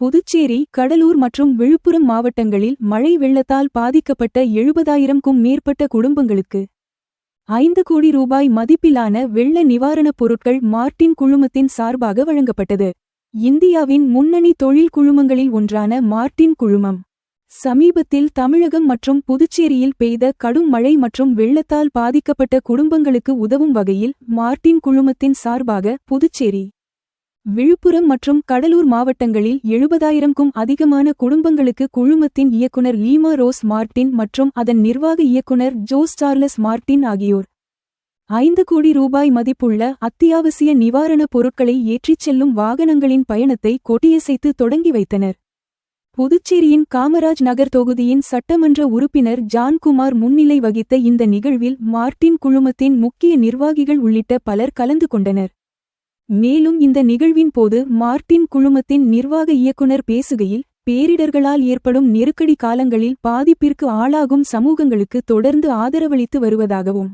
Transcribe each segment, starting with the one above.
புதுச்சேரி கடலூர் மற்றும் விழுப்புரம் மாவட்டங்களில் மழை வெள்ளத்தால் பாதிக்கப்பட்ட எழுபதாயிரம்க்கும் மேற்பட்ட குடும்பங்களுக்கு ஐந்து கோடி ரூபாய் மதிப்பிலான வெள்ள நிவாரணப் பொருட்கள் மார்ட்டின் குழுமத்தின் சார்பாக வழங்கப்பட்டது. இந்தியாவின் முன்னணி தொழில் குழுமங்களில் ஒன்றான மார்ட்டின் குழுமம். சமீபத்தில் தமிழகம் மற்றும் புதுச்சேரியில் பெய்த கடும் மழை மற்றும் வெள்ளத்தால் பாதிக்கப்பட்ட குடும்பங்களுக்கு உதவும் வகையில் மார்ட்டின் குழுமத்தின் சார்பாக புதுச்சேரி விழுப்புரம் மற்றும் கடலூர் மாவட்டங்களில் எழுபதாயிரம்க்கும் அதிகமான குடும்பங்களுக்கு குழுமத்தின் இயக்குனர் லீமா ரோஸ் மார்ட்டின் மற்றும் அதன் நிர்வாக இயக்குனர் ஜோஸ் சார்லஸ் மார்ட்டின் ஆகியோர். ஐந்து கோடி ரூபாய் மதிப்புள்ள அத்தியாவசிய நிவாரணப் பொருட்களை ஏற்றிச் செல்லும் வாகனங்களின் பயணத்தை கொட்டியசைத்து தொடங்கி வைத்தனர். புதுச்சேரியின் காமராஜ் நகர் தொகுதியின் சட்டமன்ற உறுப்பினர் ஜான்குமார் முன்னிலை வகித்த இந்த நிகழ்வில் மார்ட்டின் குழுமத்தின் முக்கிய நிர்வாகிகள் உள்ளிட்ட பலர் கலந்து கொண்டனர். மேலும் இந்த நிகழ்வின் போது மார்ட்டின் குழுமத்தின் நிர்வாக இயக்குனர் பேசுகையில் பேரிடர்களால் ஏற்படும் நெருக்கடி காலங்களில் பாதிப்பிற்கு ஆளாகும் சமூகங்களுக்கு தொடர்ந்து ஆதரவளித்து வருவதாகவும்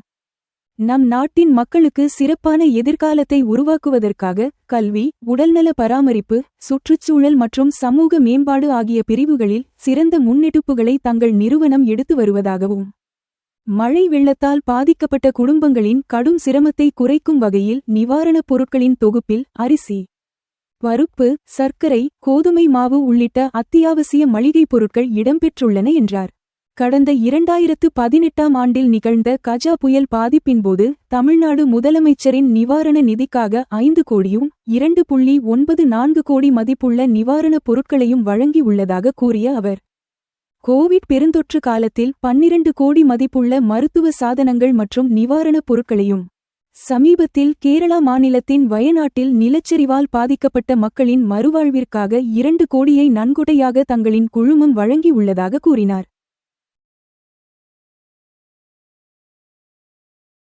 நம் நாட்டின் மக்களுக்கு சிறப்பான எதிர்காலத்தை உருவாக்குவதற்காக கல்வி உடல்நல பராமரிப்பு சுற்றுச்சூழல் மற்றும் சமூக மேம்பாடு ஆகிய பிரிவுகளில் சிறந்த முன்னெடுப்புகளை தங்கள் நிறுவனம் எடுத்து வருவதாகவும் மழை வெள்ளத்தால் பாதிக்கப்பட்ட குடும்பங்களின் கடும் சிரமத்தை குறைக்கும் வகையில் நிவாரணப் பொருட்களின் தொகுப்பில் அரிசி பருப்பு சர்க்கரை கோதுமை மாவு உள்ளிட்ட அத்தியாவசிய மளிகைப் பொருட்கள் இடம்பெற்றுள்ளன என்றார். கடந்த இரண்டாயிரத்து பதினெட்டாம் ஆண்டில் நிகழ்ந்த கஜா புயல் பாதிப்பின்போது தமிழ்நாடு முதலமைச்சரின் நிவாரண நிதிக்காக ஐந்து கோடியும் இரண்டு புள்ளி ஒன்பது நான்கு கோடி மதிப்புள்ள நிவாரணப் பொருட்களையும் வழங்கியுள்ளதாக கூறிய அவர். கோவிட் பெருந்தொற்று காலத்தில் பன்னிரண்டு கோடி மதிப்புள்ள மருத்துவ சாதனங்கள் மற்றும் நிவாரணப் பொருட்களையும் சமீபத்தில் கேரளா மாநிலத்தின் வயநாட்டில் நிலச்சரிவால் பாதிக்கப்பட்ட மக்களின் மறுவாழ்விற்காக இரண்டு கோடியை நன்கொடையாக தங்களின் குழுமம் வழங்கியுள்ளதாக கூறினார்.